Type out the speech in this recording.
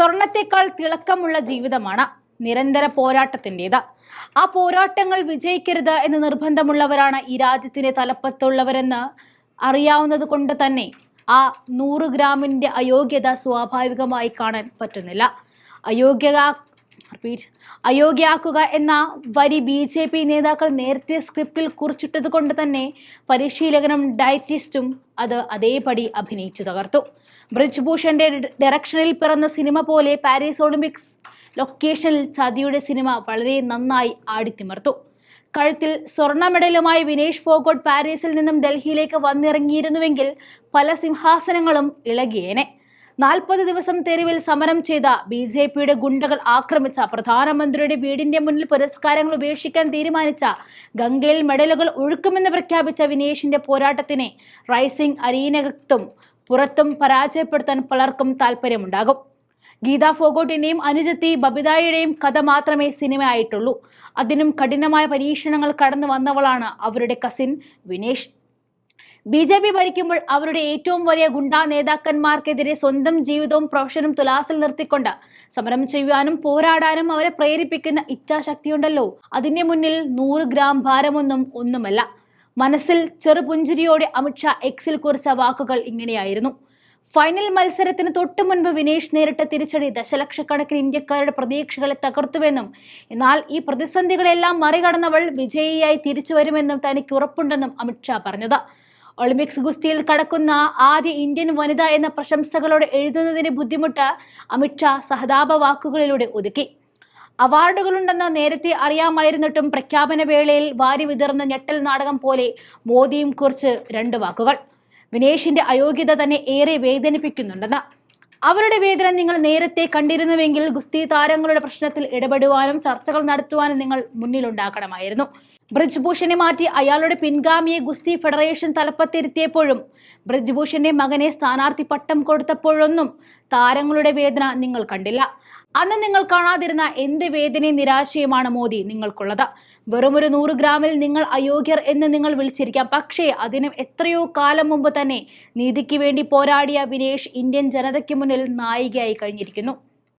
സ്വർണത്തെക്കാൾ തിളക്കമുള്ള ജീവിതമാണ് നിരന്തര പോരാട്ടത്തിന്റെത്. ആ പോരാട്ടങ്ങൾ വിജയിക്കരുത് എന്ന് നിർബന്ധമുള്ളവരാണ് ഈ രാജ്യത്തിന്റെ തലപ്പത്തുള്ളവരെന്ന് അറിയാവുന്നത് കൊണ്ട് തന്നെ ആ നൂറ് ഗ്രാമിന്റെ അയോഗ്യത സ്വാഭാവികമായി കാണാൻ പറ്റുന്നില്ല. അയോഗ്യത റിപ്പീറ്റ്. അയോഗ്യയാക്കുക എന്ന വരി ബി ജെ പി നേതാക്കൾ നേരത്തെ സ്ക്രിപ്റ്റിൽ കുറിച്ചിട്ടത് കൊണ്ട് തന്നെ പരിശീലകനും ഡയറ്റിസ്റ്റും അത് അതേപടി അഭിനയിച്ചു തകർത്തു. ബ്രിജ് ഭൂഷന്റെ ഡയറക്ഷനിൽ പിറന്ന സിനിമ പോലെ പാരീസ് ഒളിമ്പിക്സ് ലൊക്കേഷനിൽ ചതിയുടെ സിനിമ വളരെ നന്നായി ആടിത്തിമർത്തു. കഴുത്തിൽ സ്വർണ മെഡലുമായി വിനേഷ് ഫോഗോട്ട് പാരീസിൽ നിന്നും ഡൽഹിയിലേക്ക് വന്നിറങ്ങിയിരുന്നുവെങ്കിൽ പല സിംഹാസനങ്ങളും ഇളകിയേനെ. നാൽപ്പത് ദിവസം തെരുവിൽ സമരം ചെയ്ത ബി ജെ പിയുടെ ഗുണ്ടകൾ ആക്രമിച്ച പ്രധാനമന്ത്രിയുടെ വീടിന്റെ മുന്നിൽ പുരസ്കാരങ്ങൾ ഉപേക്ഷിക്കാൻ തീരുമാനിച്ച ഗംഗയിൽ മെഡലുകൾ ഒഴുക്കുമെന്ന് പ്രഖ്യാപിച്ച വിനേഷിന്റെ പോരാട്ടത്തിനെ റൈസിംഗ് അരീനകത്തും പുറത്തും പരാജയപ്പെടുത്താൻ പലർക്കും താല്പര്യമുണ്ടാകും ഗീത ഫോഗോട്ടിന്റെയും അനുജത്തി ബബിതായുടെയും കഥ മാത്രമേ സിനിമ ആയിട്ടുള്ളൂ അതിനും കഠിനമായ പരീക്ഷണങ്ങൾ കടന്നു വന്നവളാണ് അവരുടെ cousin Vinesh. B J P ഭരിക്കുമ്പോൾ അവരുടെ ഏറ്റവും വലിയ ഗുണ്ടാ നേതാക്കന്മാർക്കെതിരെ സ്വന്തം ജീവിതവും പ്രൊഫഷനും തുലാസിൽ നിർത്തിക്കൊണ്ട് സമരം ചെയ്യുവാനും പോരാടാനും അവരെ പ്രേരിപ്പിക്കുന്ന ഇച്ഛാശക്തിയുണ്ടല്ലോ. അതിന്റെ മുന്നിൽ നൂറ് ഗ്രാം ഭാരമൊന്നും ഒന്നുമല്ല. മനസ്സിൽ ചെറുപുഞ്ചിരിയോടെ അമിത്ഷാ എക്സിൽ കുറിച്ച വാക്കുകൾ ഇങ്ങനെയായിരുന്നു. ഫൈനൽ മത്സരത്തിന് തൊട്ടു മുൻപ് വിനേഷ് നേരിട്ട തിരിച്ചടി ദശലക്ഷക്കണക്കിന് ഇന്ത്യക്കാരുടെ പ്രതീക്ഷകളെ തകർത്തുവെന്നും എന്നാൽ ഈ പ്രതിസന്ധികളെല്ലാം മറികടന്നവൾ വിജയിയായി തിരിച്ചു വരുമെന്നും തനിക്ക് ഉറപ്പുണ്ടെന്നും അമിത്ഷാ പറഞ്ഞത്. ഒളിമ്പിക്സ് ഗുസ്തിയിൽ കടക്കുന്ന ആദ്യ ഇന്ത്യൻ വനിത എന്ന പ്രശംസകളോട് എഴുതുന്നതിന് ബുദ്ധിമുട്ട് അമിത്ഷാ സഹതാപ വാക്കുകളിലൂടെ ഒതുക്കി. അവാർഡുകളുണ്ടെന്ന് നേരത്തെ അറിയാമായിരുന്നിട്ടും പ്രഖ്യാപന വേളയിൽ വാരി വിതർന്ന ഞെട്ടൽ നാടകം പോലെ മോദിയും കുറിച്ച് രണ്ട് വാക്കുകൾ. വിനേഷിന്റെ അയോഗ്യത തന്നെ ഏറെ വേദനിപ്പിക്കുന്നുണ്ടെന്ന്. അവരുടെ വേദന നിങ്ങൾ നേരത്തെ കണ്ടിരുന്നുവെങ്കിൽ ഗുസ്തി താരങ്ങളുടെ പ്രശ്നത്തിൽ ഇടപെടുവാനും ചർച്ചകൾ നടത്തുവാനും നിങ്ങൾ മുന്നിലുണ്ടാക്കണമായിരുന്നു. ബ്രിജ് ഭൂഷനെ മാറ്റി അയാളുടെ പിൻഗാമിയെ ഗുസ്തി ഫെഡറേഷൻ തലപ്പത്തിരുത്തിയപ്പോഴും ബ്രിജ് ഭൂഷന്റെ മകനെ സ്ഥാനാർത്ഥി പട്ടം കൊടുത്തപ്പോഴൊന്നും താരങ്ങളുടെ വേദന നിങ്ങൾ കണ്ടില്ല. അന്ന് നിങ്ങൾ കാണാതിരുന്ന എന്ത് വേദനയും നിരാശയുമാണ് മോദി നിങ്ങൾക്കുള്ളത്. വെറും ഒരു നൂറ് ഗ്രാമിൽ നിങ്ങൾ അയോഗ്യർ എന്ന് നിങ്ങൾ വിളിച്ചിരിക്കാം. പക്ഷേ അതിനും എത്രയോ കാലം മുമ്പ് തന്നെ നീതിക്ക് വേണ്ടി പോരാടിയ വിനേഷ് ഇന്ത്യൻ ജനതയ്ക്ക് മുന്നിൽ നായികയായി കഴിഞ്ഞിരിക്കുന്നു.